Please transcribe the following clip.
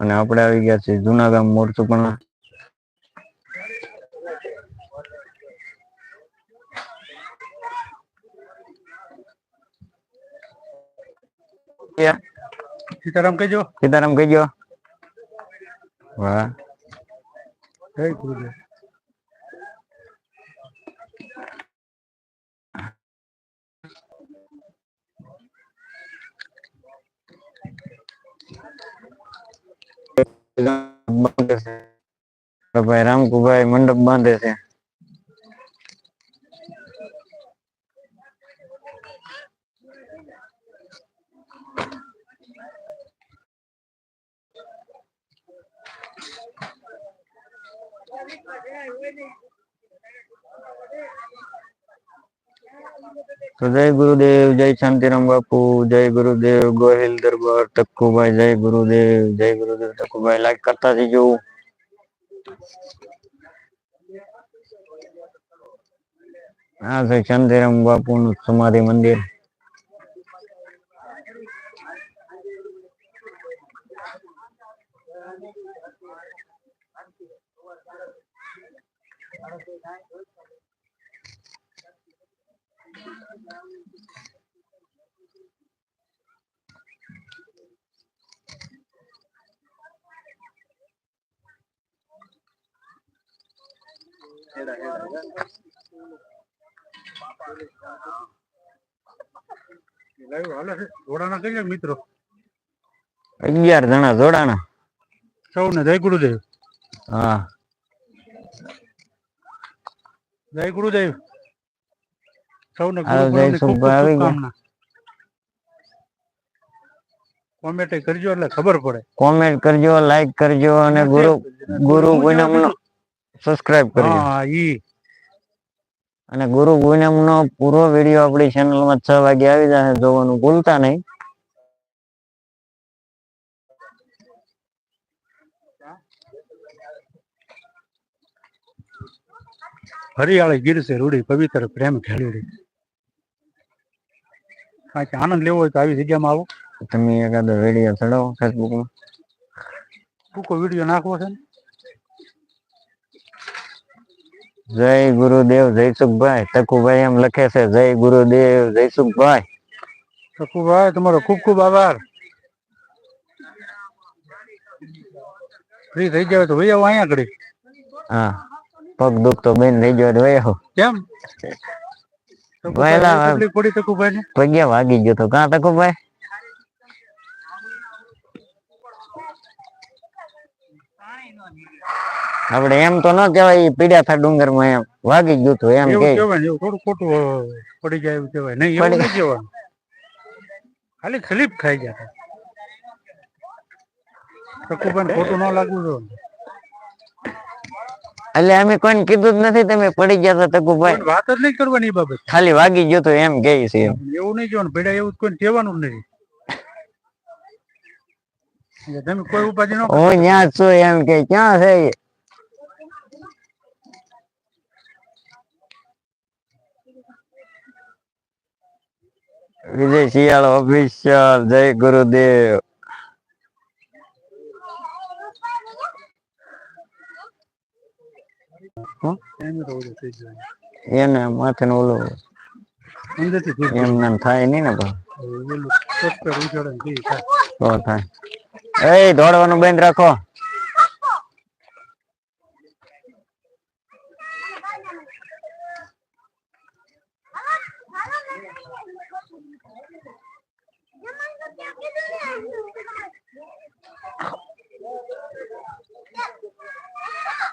અને આપણે આવી ગયા છીએ જૂના ગામ મોરચું પણ. સીતારામ કહેજો. સીતારામ કહેજો. વાહ. જય ગુરુદેવ. બાંધે છે ભાઈ રામકુભાઈ મંડપ બાંધે છે. તો જય ગુરુદેવ જય શાંતિરામ બાપુ જય ગુરુદેવ ગોહિલ દરબાર તક્કુભાઈ જય ગુરુદેવ જય ગુરુદેવ તક્કુભાઈ લાઈક કરતા જજો આ છે શાંતિરામ બાપુ નું સમાધિ મંદિર લાઈવ હાલે છે ઘોડાના કહીએ મિત્રો અગિયાર જણા જોડાણા સૌને જય ગુરુદેવ હા જય ગુરુદેવ સૌને હાલો, ગુરુ જય પૂનમની ખૂબ ખૂબ સુખભાઈ આવી ગયા. શુભકામના. કોમેન્ટ કરજો એટલે ખબર પડે. કોમેન્ટ કરજો લાઈક કરજો અને ગુરુ ગુરુ નો સબસ્ક્રાઇબ કરજો. હા ઈ. અને ગુરુ પૂનમ નો પૂરો વીડિયો આપણી ચેનલમાં છ વાગે આવી જશે જોવાનું ભૂલતા નહીં. હરિયાળી ગીર છે રૂડી પવિત્ર પ્રેમ ખેલુડી કાંઈક આનંદ લેવો હોય તો આવી જગ્યામાં આવો. તમે એકાદો વીડિયો ચડાવો ફેસબુકમાં. ટૂંકો વીડિયો નાખવો છે જય ગુરુદેવ જયસુખભાઈ તકુભાઈ એમ લખે છે જય ગુરુદેવ જયસુખભાઈ તકુભાઈ તમારો ખૂબ ખૂબ આભાર. ફ્રી થઈ જાય તો ભાઈ આવો અહીંયા કરી હા. પગ દુખતો બેન થઈ ગયો આવો. કેમ? વહેલા તકલીફ પડી શકુભાઈ ને પગ્યા વાગી ગયો તો કાં તકુભાઈ આપડે એમ તો ન કેવાય પીડ્યા થા ડુંગરમાં એમ. વાગી ગયું હતું એમ કે. એવું કહેવાય ને એવું થોડું ખોટું પડી જાય એવું કહેવાય. નહીં એવું નહીં કહેવાનું. ખાલી સ્લીપ ખાઈ ગયા ખોટું ન લાગવું જોઈએ. એટલે અમે કોઈને કીધું જ નથી તમે પડી ગયા હતા તકુભાઈ વાત જ નહીં કરવાની બાબત. ખાલી વાગી ગયો તો એમ કે છે એમ. એવું નહીં કહેવાનું ભેડા એવું કોઈ કહેવાનું નથી તમે કોઈ ઉપાધિ ન હું ત્યાં છું એમ કે ક્યાં છે? વિજય શિયાળ ઓફિસિયલ જય ગુરુદેવ એમ તો ઓલું થઈ જાય. એને માથે નો ઓલું. એમ નામ થાય નહીં ને પણ ઓલું સત્તર ઉછાળે ને ઈ થાય. તો થાય. એ દોડવાનું બંધ રાખો.